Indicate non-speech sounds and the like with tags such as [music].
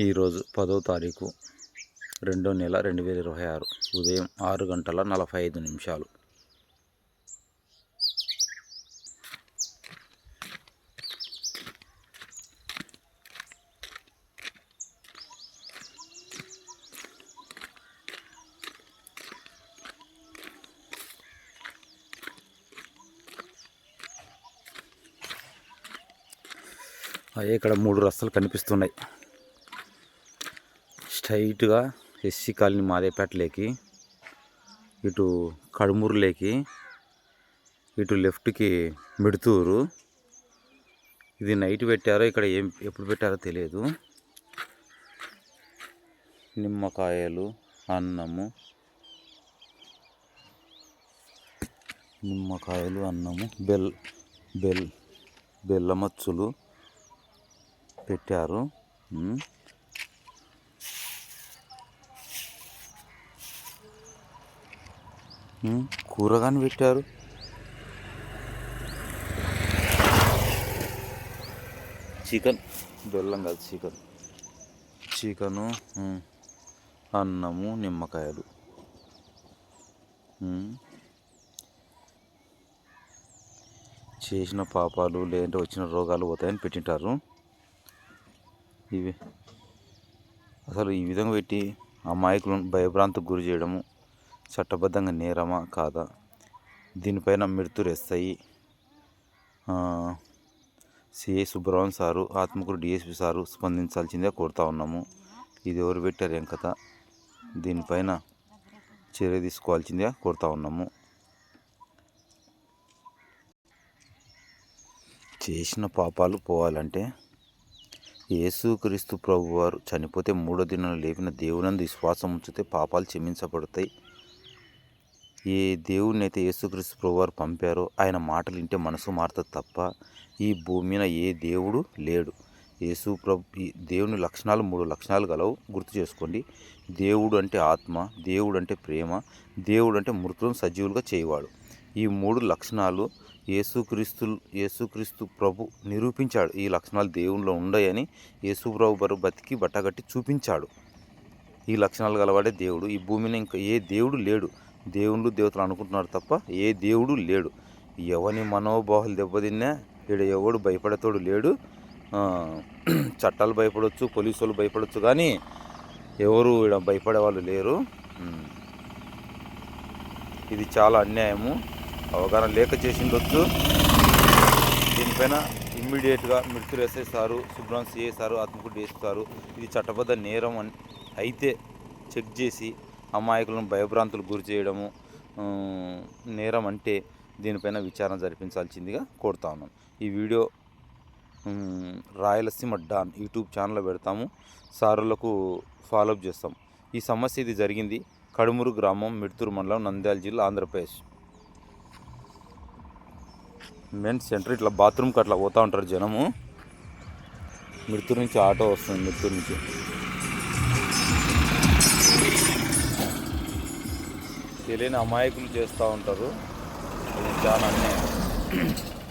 ఈరోజు పదో తారీఖు రెండో నెల రెండు వేల ఇరవై ఆరు. ఉదయం ఆరు గంటల నలభై ఐదు నిమిషాలు. అయ్యే ఇక్కడ మూడు రస్తలు కనిపిస్తున్నాయి. స్ట్రైట్గా ఎస్సీ కాలనీ మాదేపేటలోకి ఇటు కడుమూరులోకి ఇటు లెఫ్ట్కి మిడుతూరు. ఇది నైట్ పెట్టారో ఇక్కడ ఏం ఎప్పుడు పెట్టారో తెలియదు. నిమ్మకాయలు అన్నము. నిమ్మకాయలు అన్నము బెల్ బెల్ బెల్లమచ్చులు పెట్టారు. కూరగాని పెట్టారు. చికెన్ బెల్లం కాదు చికెన్. చికెను అన్నము నిమ్మకాయలు. చేసిన పాపాలు లేదంటే వచ్చిన రోగాలు పోతాయని పెట్టింటారు. ఇవి. అసలు ఈ విధంగా పెట్టి అమాయకులను భయభ్రాంతికి గురి చేయడము చట్టబద్ధంగా నేరమా? కాదా? దీనిపైన మృతులు SI CI Subrahmanyam sir Atmakur DSP sir స్పందించాల్సిందే కోరుతా ఉన్నాము. ఇది ఎవరు పెట్టారు ఏం కథ? దీనిపైన చర్య తీసుకోవాల్సిందే కోరుతా ఉన్నాము. చేసిన పాపాలు పోవాలంటే యేసుక్రీస్తు ప్రభువారు చనిపోతే మూడో దినం లేపిన దేవునందు విశ్వాసం ఉంచితే పాపాలు క్షమించబడతాయి. ఏ దేవుడిని అయితే యేసుక్రీస్తు ప్రభువారు పంపారో ఆయన మాటలు వింటే మనసు మారుతుంది తప్ప ఈ భూమి మీద ఏ దేవుడు లేడు. యేసు ప్రభు ఈ దేవుని లక్షణాలు మూడు లక్షణాలు గలవు. గుర్తు చేసుకోండి. దేవుడు అంటే ఆత్మ దేవుడు అంటే ప్రేమ దేవుడు అంటే మృతులను సజీవులుగా చేయవాడు. ఈ మూడు లక్షణాలు యేసుక్రీస్తు యేసుక్రీస్తు ప్రభు నిరూపించాడు. ఈ లక్షణాలు దేవునిలో ఉండయని యేసు ప్రభు బరు బతికి బట్టగట్టి చూపించాడు. ఈ లక్షణాలు గలవాడే దేవుడు. ఈ భూమిని ఇంకా ఏ దేవుడు లేడు. దేవుళ్ళు దేవతలు అనుకుంటున్నారు తప్ప ఏ దేవుడు లేడు. ఎవని మనోభావాలు దెబ్బతిన్నా ఇక్కడ ఎవడు భయపడతాడు లేడు. [clears throat] చట్టాలు భయపడవచ్చు పోలీసు వాళ్ళు భయపడవచ్చు కానీ ఎవరు ఇక్కడ భయపడే వాళ్ళు లేరు ఇది చాలా అన్యాయము. అవగాహన లేక చేసిండొచ్చు. దీనిపైన ఇమ్మీడియట్గా మృతులు వేసేస్తారు సుబ్రహ్మణ్యం సిఏ సారు ఆత్మకూరు వేస్తారు ఇది చట్టబద్ధ నేరం అని అయితే చెక్ చేసి అమాయకులను భయభ్రాంతులు గురి చేయడము నేరం అంటే దీనిపైన విచారణ జరిపించాల్సిందిగా కోరుతా ఉన్నాను ఈ వీడియో రాయలసీమ డాన్ యూట్యూబ్ ఛానల్లో పెడతాము. సారులకు ఫాలోఅప్ చేస్తాం. ఈ సమస్య ఇది జరిగింది కడుమూరు గ్రామం మిడ్తూరు మండలం నంద్యాల జిల్లా ఆంధ్రప్రదేశ్. మెయిన్ సెంటర్ ఇట్లా బాత్రూమ్కి అట్లా పోతూ ఉంటారు జనము. మిడుతూరు నుంచి ఆటో వస్తుంది మిడుతూరు నుంచి. తెలియని అమాయకులు చేస్తూ ఉంటారు. చాలా అన్యాయం.